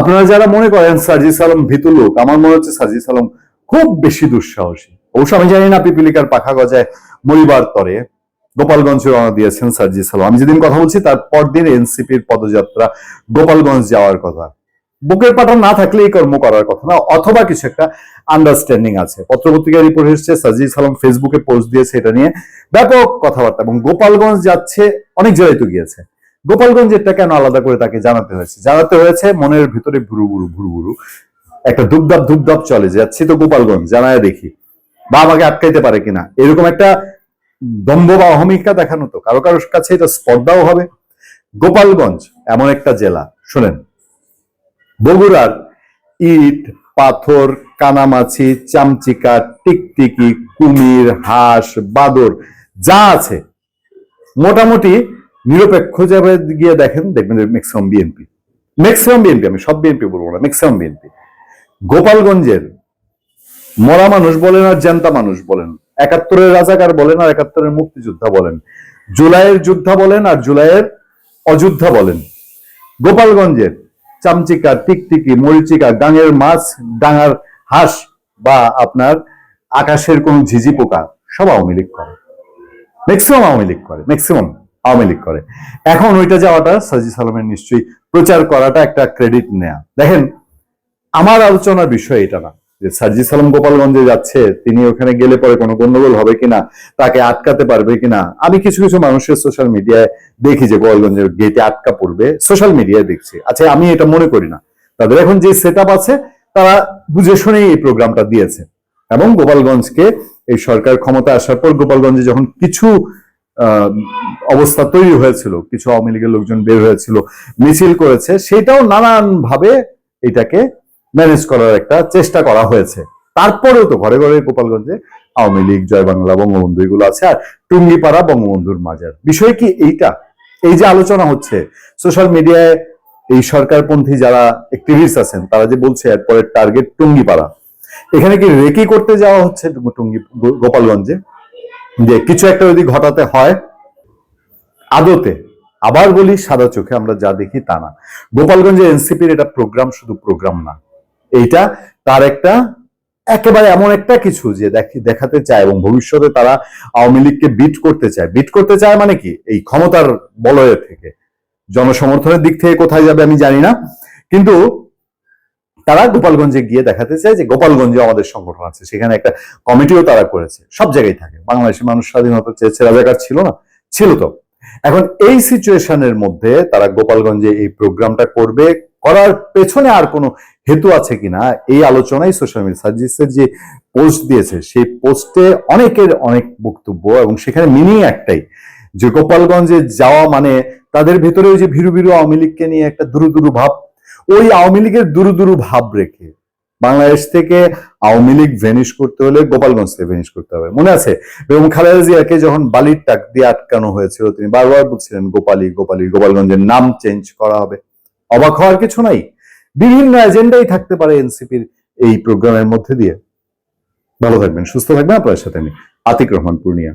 আপনারা যারা মনে করেন সার্জিস আলম ভীতু লোক, আমার মনে হচ্ছে সার্জিস আলম খুব বেশি দুঃসাহসী। অবশ্য আমি জানি না পিপিলিকার পাখা গজায় মরিবার তরে গোপালগঞ্জে রওনা দিয়েছেন সার্জিস আলম। আমি যেদিন কথা বলছি, তার পরদিন এনসিপির পদযাত্রা গোপালগঞ্জ যাওয়ার কথা। বুকের পাটা না থাকলে এই কর্ম করার কথা না, অথবা কিছু একটা আন্ডারস্ট্যান্ডিং আছে। পত্রপত্রিকায় রিপোর্ট এসেছে, সার্জিস আলম ফেসবুকে পোস্ট দিয়েছে এটা নিয়ে। ব্যাপক কথাবার্তা এবং গোপালগঞ্জ যাচ্ছে, অনেক জায়গায় তো গিয়েছে। গোপালগঞ্জেরটা কেন আলাদা করে তাকে জানাতে হয়েছে? জানাতে হয়েছে মনের ভিতরে ভুরু ভুরু ভুরু ভুরু। একটা ধুপধাপ ধুপধাপ চলে যাচ্ছি তো গোপালগঞ্জ, জানায় দেখি। বা আমাকে আটকাইতে পারে কিনা। এরকম একটা দম্ভ বা অহমিকা দেখানো তো। কারও কারোর কাছে এটা স্পর্ধাও হবে। গোপালগঞ্জ এমন একটা জেলা। শুনেন, বগুড়ার ইট, পাথর, কানামাছি, চামচিকা, টিকটিকি, কুমির, হাঁস, বাদর, যা আছে, মোটামুটি নিরপেক্ষ যাবে গিয়ে দেখেন, দেখবেন ম্যাক্সিমাম বিএনপি ম্যাক্সিমাম বিএনপি আমি সব বিএনপি বলব না ম্যাক্সিমাম বিএনপি গোপালগঞ্জের মরা মানুষ বলেন আর জান্তা মানুষ বলেন, একাত্তরের রাজাকার বলেন আর একাত্তরের মুক্তিযোদ্ধা বলেন, জুলাইয়ের যোদ্ধা বলেন আর জুলাইয়ের অযোধ্যা বলেন। গোপালগঞ্জের চামচিকা, টিকটিকি, মরিচিকা, ডাঙের মাছ, ডাঙার হাঁস বা আপনার আকাশের কোন ঝিঝি পোকা, সব আওয়ামী লীগ করে। ম্যাক্সিমাম আওয়ামী লীগ করে ম্যাক্সিমাম আওয়ামী লীগ করে। এখন ওইটা যাওয়াটা সাজি সালামের নিশ্চয়ই প্রচার করাটা একটা ক্রেডিট নেয়া। দেখেন, আমার আলোচনার বিষয় এটা না, যে সার্জি সালাম গোপালগঞ্জে যাচ্ছে, তিনি ওখানে গেলে পরে কোনো গন্ডগোল হবে কিনা, তাকে আটকাতে পারবে কিনা, আমি কিছু কিছু মানুষের সোশ্যাল মিডিয়ায় দেখি যে গোপালগঞ্জের গেটে আটকা পড়বে সোশ্যাল মিডিয়ায় দেখছি। আচ্ছা আমি এটা মনে করি না। তাদের এখন যে সেট আছে, তারা বুঝে শুনেই এই প্রোগ্রামটা দিয়েছে। এবং গোপালগঞ্জকে এই সরকার ক্ষমতা আসার পর গোপালগঞ্জে যখন কিছু অবস্থা তৈরি হয়েছিল। কিছু আওয়ামী লীগের লোকজন বের হয়েছিল, মিছিল করেছে। সেটাও নানান ভাবে এটাকে ম্যানেজ করার একটা চেষ্টা করা হয়েছে। তারপরেও তো ঘরে ঘরে গোপালগঞ্জে আওয়ামী লীগ, জয় বাংলা, বঙ্গবন্ধু এগুলো আছে আর টুঙ্গিপাড়া, বঙ্গবন্ধুর মাজার। বিষয় কি এইটা? এই যে আলোচনা হচ্ছে সোশ্যাল মিডিয়ায় এই সরকারপন্থী যারা অ্যাক্টিভিস্ট আছেন, তারা যে বলছে এরপরে টার্গেট টুঙ্গিপাড়া। এখানে কি রেকি করতে যাওয়া হচ্ছে টুঙ্গি, গোপালগঞ্জে? যে কিছু একটা যদি ঘটাতে হয় আদতে, আবার বলি সাদা চোখে আমরা যা দেখি তা না। গোপালগঞ্জে এনসিপির এটা প্রোগ্রাম শুধু প্রোগ্রাম না। এইটা তার একটা একেবারে এমন একটা কিছু যে দেখি, দেখাতে চায় এবং ভবিষ্যতে তারা আওয়ামী লীগকে বিট করতে চায়। বিট করতে চায় মানে কি? এই ক্ষমতার বলয়ের থেকে। জনসমর্থনের দিক থেকে কোথায় যাবে আমি জানি না। কিন্তু তারা গোপালগঞ্জে গিয়ে দেখাতে চায় যে গোপালগঞ্জে আমাদের সংগঠন আছে। সেখানে একটা কমিটিও তারা করেছে। সব জায়গায় থাকে। বাংলাদেশের মানুষ স্বাধীনতা চেয়েছে রাজাকার ছিল না, ছিল তো। এখন এই সিচুয়েশনের মধ্যে তারা গোপালগঞ্জে এই প্রোগ্রামটা করবে। করার পেছনে আর কোনো হেতু আছে কিনা, এই আলোচনায় সোশ্যাল মিডিয়া সার্জিসের যে পোস্ট দিয়েছে, সেই পোস্টে অনেকের অনেক বক্তব্য এবং সেখানে মিনিং একটাই যে গোপালগঞ্জে যাওয়া মানে তাদের ভেতরে ওই যে ভীরু ভীরু আওয়ামী লীগকে নিয়ে একটা দুরু দুরু ভাব ওই আওয়ামী লীগের দুরু দুরু ভাব রেখে বাংলাদেশ থেকে আওয়ামী লীগ ভেনিশ করতে হলে গোপালগঞ্জ থেকে ভেনিশ করতে হবে। মনে আছে? বেগম খালেদা জিয়াকে যখন বালির টাক দিয়ে আটকানো হয়েছিল, তিনি বারবার বলছিলেন, গোপালী গোপালী, গোপালগঞ্জের নাম চেঞ্জ করা হবে। অবাক হওয়ার কিছু নাই। বিভিন্ন এজেন্ডাই থাকতে পারে এনসিপির এই প্রোগ্রামের মধ্যে দিয়ে। ভালো থাকবেন, সুস্থ থাকবেন। আপনার সাথে আমি আতিক রহমান পূর্ণিয়া।